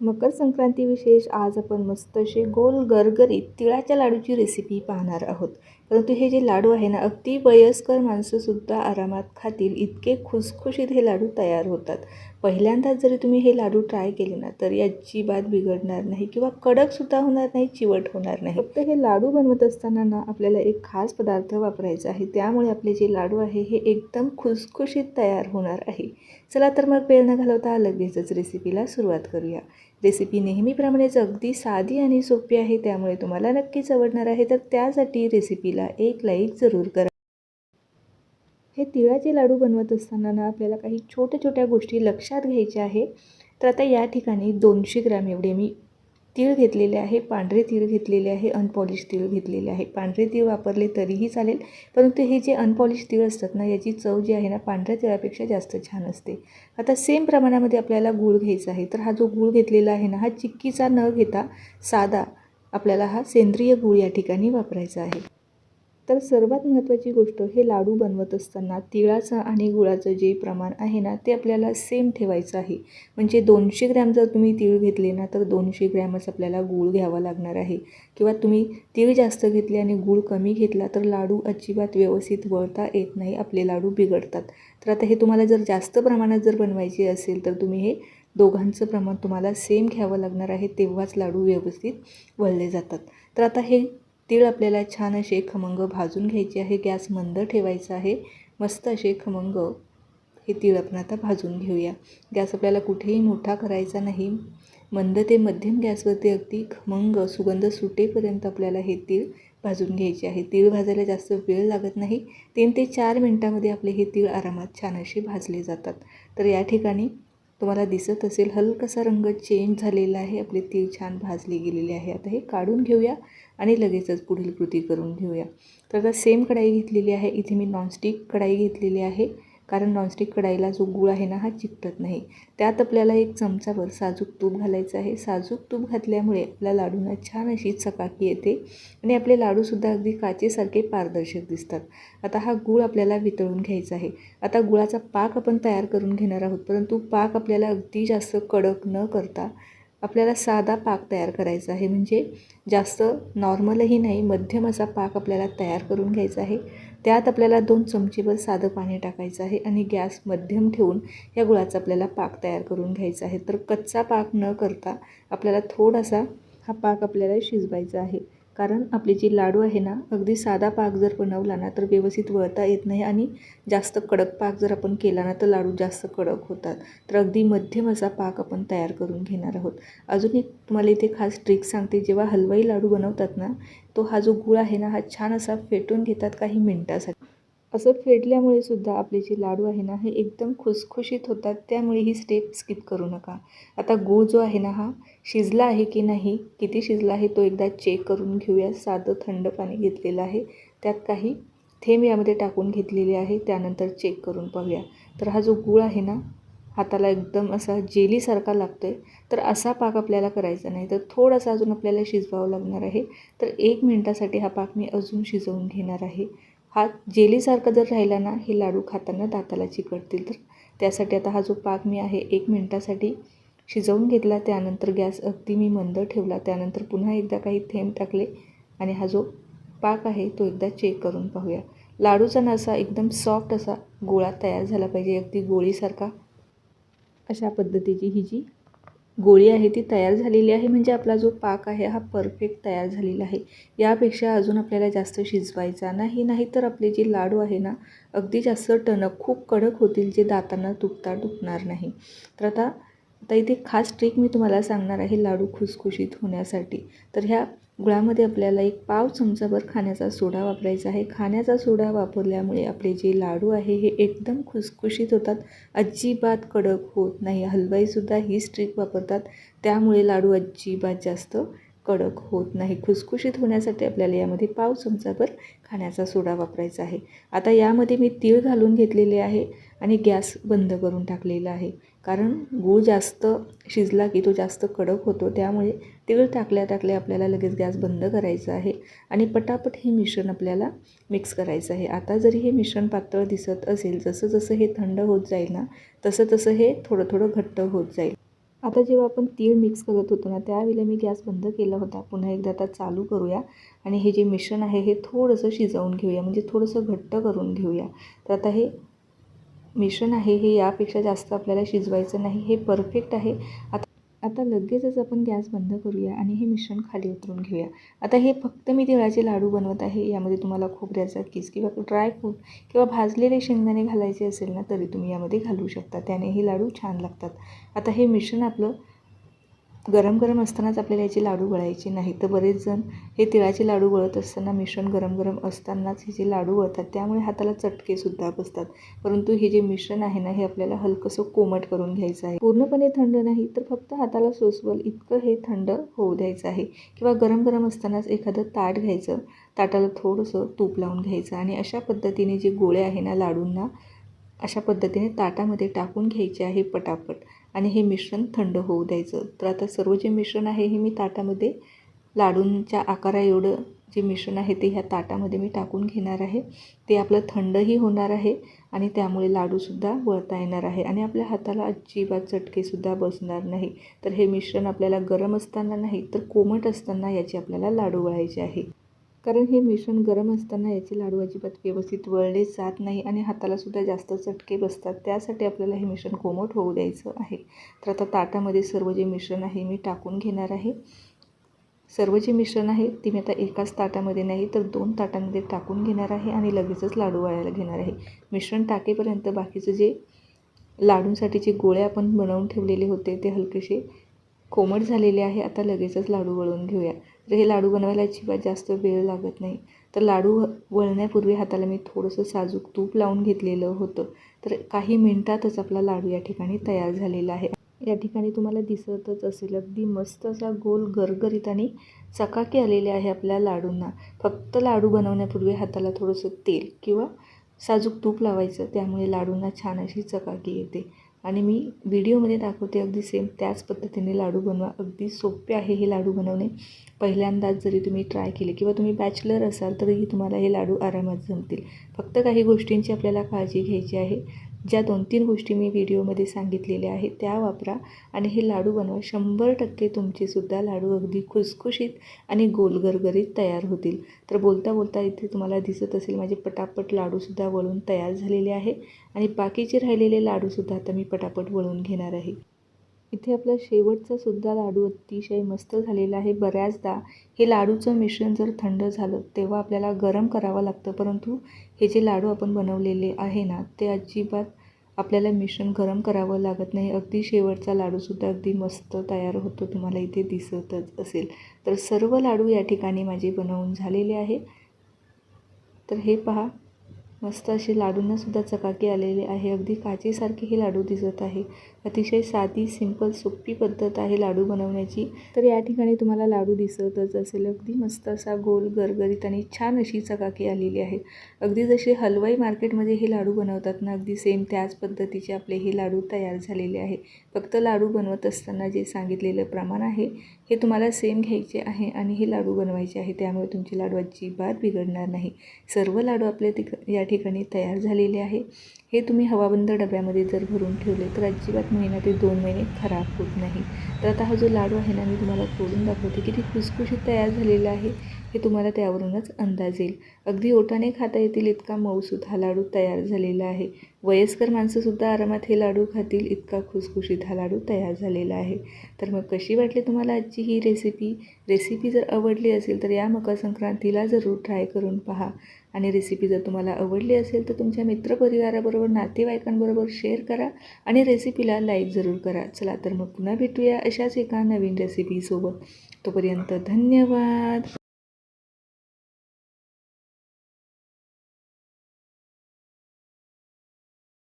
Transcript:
मकर संक्रांती विशेष आज आपण मस्त असे गोल गरगरीत तिळाच्या लाडूची रेसिपी पाहणार आहोत. परंतु हे जे लाडू आहे ना अगदी वयस्कर माणसंसुद्धा आरामात खातील इतके खुसखुशीत हे लाडू तयार होतात. पहिल्यांदाच जरी तुम्ही हे लाडू ट्राय केले ना तर अजिबात बिघडणार नाही किंवा कडकसुद्धा होणार नाही चिवट होणार नाही. फक्त हे लाडू बनवत असताना ना आपल्याला एक खास पदार्थ वापरायचा आहे. त्यामुळे आपले जे लाडू आहे हे एकदम खुसखुशीत तयार होणार आहे. चला तर मग वेळ न घालवता लगेचच रेसिपीला सुरुवात करूया. रेसिपी नेहमीप्रमाणेच अगदी साधी आणि सोपी आहे त्यामुळे तुम्हाला नक्कीच आवडणार आहे. तर त्यासाठी रेसिपीला एक लाईक जरूर करा. हे तिळाचे लाडू बनवत असताना ना आपल्याला काही छोट्या छोट्या गोष्टी लक्षात घ्यायच्या आहे. तर आता या ठिकाणी दोनशे ग्रॅम एवढे मी तीळ घेतलेले आहे पांढरे तीळ घेतलेले आहे अनपॉलिश तीळ घेतलेले आहे. पांढरे तीळ वापरले तरीही चालेल परंतु हे जे अनपॉलिश तीळ असतात ना याची चव जी आहे ना पांढऱ्या तिळापेक्षा जास्त छान असते. आता सेम प्रमाणामध्ये आपल्याला गूळ घ्यायचा आहे तर हा जो गूळ घेतलेला आहे ना हा चिक्कीचा न घेता साधा आपल्याला हा सेंद्रिय गूळ या ठिकाणी वापरायचा आहे. तर सर्वात महत्त्वाची गोष्ट हे लाडू बनवत असताना तिळाचं आणि गुळाचं जे प्रमाण आहे ना ते आपल्याला सेम ठेवायचं आहे. म्हणजे दोनशे ग्रॅम जर तुम्ही तीळ घेतले ना तर दोनशे ग्रॅमच आपल्याला गूळ घ्यावा लागणार आहे. किंवा तुम्ही तीळ जास्त घेतले आणि गूळ कमी घेतला तर लाडू अजिबात व्यवस्थित वळता येत नाही आपले लाडू बिघडतात. तर आता हे तुम्हाला जर जास्त प्रमाणात जर बनवायचे असेल तर तुम्ही हे दोघांचं प्रमाण तुम्हाला सेम घ्यावं लागणार आहे तेव्हाच लाडू व्यवस्थित वळले जातात. तर आता हे तीळ आपल्याला छान असे खमंग भाजून घ्यायचे आहे. गॅस मंद ठेवायचा आहे. मस्त असे खमंग हे तीळ आपण आता भाजून घेऊया. गॅस आपल्याला कुठेही मोठा करायचा नाही. मंद ते मध्यम गॅसवरती अगदी खमंग सुगंध सुटेपर्यंत आपल्याला हे तीळ भाजून घ्यायचे आहे. तीळ भाजायला जास्त वेळ लागत नाही. तीन ते चार मिनटामध्ये आपले हे तीळ आरामात छान असे भाजले जातात. तर या ठिकाणी तुम्हाला दिसत असेल हलकासा रंग चेंज झालेला आहे. आपले तीळ छान भाजले गेलेले आहे. आता हे काढून घेऊया आणि लगेचच पुढील कृती करून घेऊया. तर आता सेम कढाई घेतलेली आहे. इथे मी नॉनस्टिक कढाई घेतलेली आहे. कारण नॉनस्टिक कढाईला जो गूळ आहे ना हा चिकटत नाही. त्यात आपल्याला एक चमचाभर साजूक तूप घालायचं आहे. साजूक तूप घातल्यामुळे आपल्या लाडूंना छान अशी चकाकी येते आणि आपले लाडूसुद्धा अगदी काचेसारखे पारदर्शक दिसतात. आता हा गूळ आपल्याला वितळून घ्यायचा आहे. आता गुळाचा पाक आपण तयार करून घेणार आहोत परंतु पाक आपल्याला अगदी जास्त कडक न करता आपल्याला साधा पाक तयार करायचा आहे. म्हणजे जास्त नॉर्मलही नाही मध्यम असा पाक आपल्याला तयार करून घ्यायचा आहे. त्यात आपल्याला दोन चमचेभर साधं पाणी टाकायचं आहे आणि गॅस मध्यम ठेवून या गुळाचा आपल्याला पाक तयार करून घ्यायचा आहे. तर कच्चा पाक न करता आपल्याला थोडासा हा पाक आपल्याला शिजवायचा आहे. कारण आपली जी लाडू आहे ना अगदी साधा पाक जर बनवला ना तर व्यवस्थित वळता येत नाही आणि जास्त कडक पाक जर आपण केला ना तर लाडू जास्त कडक होतात. तर अगदी मध्यम असा पाक आपण तयार करून घेणार आहोत. अजून एक तुम्हाला इथे खास ट्रिक सांगते. जेव्हा हलवाई लाडू बनवतात ना तो हा जो गूळ आहे ना हा छान असा फेटून घेतात काही मिनटासाठी. असं फेडल्यामुळे सुद्धा आपले जे लाडू आहे ना हे एकदम खुसखुशीत होतात. त्यामुळे ही स्टेप स्किप करू नका. आता गूळ जो आहे ना हा शिजला आहे की नाही किती शिजला आहे तो एकदा चेक करून घेऊया. साधं थंड पाणी घेतलेलं आहे. त्यात काही थेंब यामध्ये टाकून घेतलेले आहे. त्यानंतर चेक करून पाहूया. तर हा जो गूळ आहे ना हाताला एकदम असा जेलीसारखा लागतो आहे तर असा पाक आपल्याला करायचा नाही. तर थोडासा अजून आपल्याला शिजवावं लागणार आहे. तर एक मिनटासाठी हा पाक मी अजून शिजवून घेणार आहे. हा जेलीसारखा जर राहिला ना हे लाडू खाताना दाताला चिकटतील. तर त्यासाठी आता हा जो पाक मी आहे एक मिनटासाठी शिजवून घेतला त्यानंतर गॅस अगदी मी मंद ठेवला. त्यानंतर पुन्हा एकदा काही थेंब टाकले आणि हा जो पाक आहे तो एकदा चेक करून पाहूया. लाडूचा नसा एकदम सॉफ्ट असा गोळा तयार झाला पाहिजे. अगदी गोळीसारखा अशा पद्धतीची ही जी गोळी आहे ती तयार झालेली आहे. म्हणजे आपला जो पाक आहे हा परफेक्ट तयार झालेला आहे. यापेक्षा अजून आपल्याला जास्त शिजवायचा नाही नाही तर आपले जे लाडू आहे ना अगदी जास्त टणक खूप कडक होतील जे दातांना तुटता तुटणार नाही. तर आता आता इथे खास ट्रिक मी तुम्हाला सांगणार आहे लाडू खुसखुशीत होण्यासाठी. तर ह्या गुळामध्ये आपल्याला एक पाव चमचाभर खाण्याचा सोडा वापरायचा आहे. खाण्याचा सोडा वापरल्यामुळे आपले जे लाडू आहे हे एकदम खुसखुशीत होतात. अजिबात कडक होत नाही. हलवाईसुद्धा हीच ट्रिक वापरतात. त्यामुळे लाडू अजिबात जास्त कडक होत नाही. खुसखुशीत होण्यासाठी आपल्याला यामध्ये पाव चमचाभर खाण्याचा सोडा वापरायचा आहे. आता यामध्ये मी तीळ घालून घेतलेले आहे आणि गॅस बंद करून टाकलेला आहे. कारण गूळ जास्त शिजला की तो जास्त कडक होतो. त्यामुळे तीळ टाकल्या टाकल्या आपल्याला लगेच गॅस बंद करायचा आहे आणि पटापट हे मिश्रण आपल्याला मिक्स करायचं आहे. आता जरी हे मिश्रण पातळ दिसत असेल जसं जसं हे थंड होत जाईल ना तसं तसं हे थोडं थोडं घट्ट होत जाईल. आता जेव्हा आपण तीळ मिक्स करत होतो ना त्यावेळेला मी गॅस बंद केला होता. पुन्हा एकदा आता चालू करूया आणि हे जे मिश्रण आहे हे थोडंसं शिजवून घेऊया. म्हणजे थोडंसं घट्ट करून घेऊया. तर आता हे मिश्रण आहे हे यापेक्षा जास्त आपल्याला शिजवायचं नाही. हे परफेक्ट आहे. आता आता लगेचच आपण गॅस बंद करूया आणि हे मिश्रण खाली उतरून घेऊया. आता हे फक्त मी तिळाचे लाडू बनवत आहे. यामध्ये तुम्हाला खोबऱ्याचा किस किंवा ड्रायफ्रूट किंवा भाजलेले शेंगदाणे घालायचे असेल ना तरी तुम्ही यामध्ये घालू शकता. त्याने हे लाडू छान लागतात. आता हे मिश्रण आपलं गरम गरम असतानाच आपल्याला याचे लाडू वळायचे नाही. तर बरेच जण हे तिळाचे लाडू वळत असताना मिश्रण गरम गरम असतानाच हे जे लाडू वळतात त्यामुळे हाताला चटकेसुद्धा बसतात. परंतु हे जे मिश्रण आहे ना हे आपल्याला हलकंसं कोमट करून घ्यायचं आहे. पूर्णपणे थंड नाही तर फक्त हाताला सोसवल इतकं हे थंड होऊ द्यायचं आहे. किंवा गरम गरम असतानाच एखादं ताट घ्यायचं. ताटाला थोडंसं तूप लावून घ्यायचं आणि अशा पद्धतीने जे गोळे आहे ना लाडूंना अशा पद्धतीने ताटामध्ये टाकून घ्यायचे आहे पटापट. आणि हे मिश्रण थंड होऊ द्यायचं. तर आता सर्व जे मिश्रण आहे हे मी ताटामध्ये लाडूंच्या आकारा एवढं जे मिश्रण आहे ते ह्या ताटामध्ये मी टाकून घेणार आहे. ते आपलं थंडही होणार आहे आणि त्यामुळे लाडूसुद्धा वळता येणार आहे. आणि आपल्या हाताला अजिबात चटकेसुद्धा बसणार नाही. तर हे मिश्रण आपल्याला गरम असताना नाही तर कोमट असताना याचे आपल्याला लाडू वळायचे आहे. कारण हे मिश्रण गरम असताना याचे लाडू अजिबात व्यवस्थित वळले जात नाही आणि हातालासुद्धा जास्त चटके बसतात. त्यासाठी आपल्याला हे मिश्रण कोमट होऊ द्यायचं आहे. तर आता ताटामध्ये सर्व जे मिश्रण आहे मी टाकून घेणार आहे. सर्व जे मिश्रण आहे ते मी आता एकाच ताटामध्ये नाही तर दोन ताटांमध्ये टाकून घेणार आहे आणि लगेचच लाडू वळायला घेणार आहे. मिश्रण टाकेपर्यंत बाकीचं जे लाडूंसाठीचे गोळे आपण बनवून ठेवलेले होते ते हलकेसे कोमट झालेले आहे. आता लगेचच लाडू वळून घेऊया. तर हे लाडू बनवायला अजिबात जास्त वेळ लागत नाही. तर लाडू वळण्यापूर्वी हाताला मी थोडंसं साजूक तूप लावून घेतलेलं होतं. तर काही मिनटातच आपला लाडू या ठिकाणी तयार झालेला आहे. या ठिकाणी तुम्हाला दिसतच असेल अगदी मस्त असा गोल गरगरीत आणि चकाकी आलेले आहे आपल्या लाडूंना. फक्त लाडू बनवण्यापूर्वी हाताला थोडंसं तेल किंवा साजूक तूप लावायचं. त्यामुळे लाडूंना छान अशी चकाकी येते. आणि मी व्हिडिओमध्ये दाखवते अगदी सेम त्याच पद्धतीने लाडू बनवा. अगदी सोपे आहे हे लाडू बनवणे. पहिल्यांदाच जरी तुम्ही ट्राय केले किंवा तुम्ही बॅचलर असाल तरीही तुम्हाला हे लाडू आरामात जमतील. फक्त काही गोष्टींची आपल्याला काळजी घ्यायची आहे. ज्या दोन तीन गोष्टी मी व्हिडिओमध्ये सांगितलेल्या आहेत त्या वापरा आणि हे लाडू बनवा. शंभर टक्के तुमचेसुद्धा लाडू अगदी खुसखुशीत आणि गोलगरगरीत तयार होतील. तर बोलता बोलता इथे तुम्हाला दिसत असेल माझे पटापट लाडूसुद्धा वळून तयार झालेले आहे आणि बाकीचे राहिलेले लाडूसुद्धा आता मी पटापट वळून घेणार आहे. इथे आपला शेवटचा सुद्धा लाडू अतिशय मस्त झालेला आहे. बऱ्याचदा हे लाडूचं मिश्रण जर थंड झालं तेव्हा आपल्याला गरम करावं लागतं. परंतु हे जे लाडू आपण बनवलेले आहे ना ते अजिबात आपल्याला मिश्रण गरम करावं लागत नाही. अगदी शेवटचा लाडूसुद्धा अगदी मस्त तयार होतो तुम्हाला इथे दिसतच असेल. तर सर्व लाडू या ठिकाणी माझे बनवून झालेले आहे. तर हे पहा मस्त असे लाडूंनासुद्धा चकाकी आलेले आहे. अगदी काचेसारखे हे लाडू दिसत आहे. अतिशय साधी सिंपल सोपी पद्धत आहे लाडू बनवण्याची. तर या ठिकाणी तुम्हाला लाडू दिसतच असेल. अगदी मस्त असा गोल गरगरीत आणि छान अशी चकाकी आलेली आहे. अगदी जसे हलवाई मार्केटमध्ये हे लाडू बनवतात ना अगदी सेम त्याच पद्धतीचे आपले हे लाडू तयार झालेले आहे. फक्त लाडू बनवत असताना जे सांगितलेलं प्रमाण आहे हे तुम्हाला सेम घ्यायचे आहे आणि हे लाडू बनवायचे आहे. त्यामुळे तुमचे लाडू अजिबात बिघडणार नाही. सर्व लाडू आपले तिक या ठिकाणी तयार झालेले आहे. हे तुम्ही हवाबंद डब्यामध्ये जर भरून ठेवले तर अजिबात महिना ते दोन महिने खराब होत नाही. तर आता हा जो लाडू आहे ना मी तुम्हाला तोडून दाखवते. किती खुसखुशीत तयार झालेला आहे. हे तुम्हाला त्यावरूनच अंदाज येईल. अगदी ओटाने खाता येतील इतका मऊसूत हा लाडू तयार झालेला आहे. वयस्कर माणसंसुद्धा आरामात हे लाडू खातील इतका खुसखुशीत हा लाडू तयार झालेला आहे. तर मग कशी वाटली तुम्हाला आजची ही रेसिपी रेसिपी जर आवडली असेल तर या मकर संक्रांतीला जरूर ट्राय करून पहा. आणि रेसिपी जर तुम्हाला आवडली असेल तर तुमच्या मित्रपरिवाराबरोबर नातेवाईकांबरोबर शेअर करा आणि रेसिपीला लाईक जरूर करा. चला तर मग पुन्हा भेटूया अशाच एका नवीन रेसिपीसोबत तोपर्यंत धन्यवाद!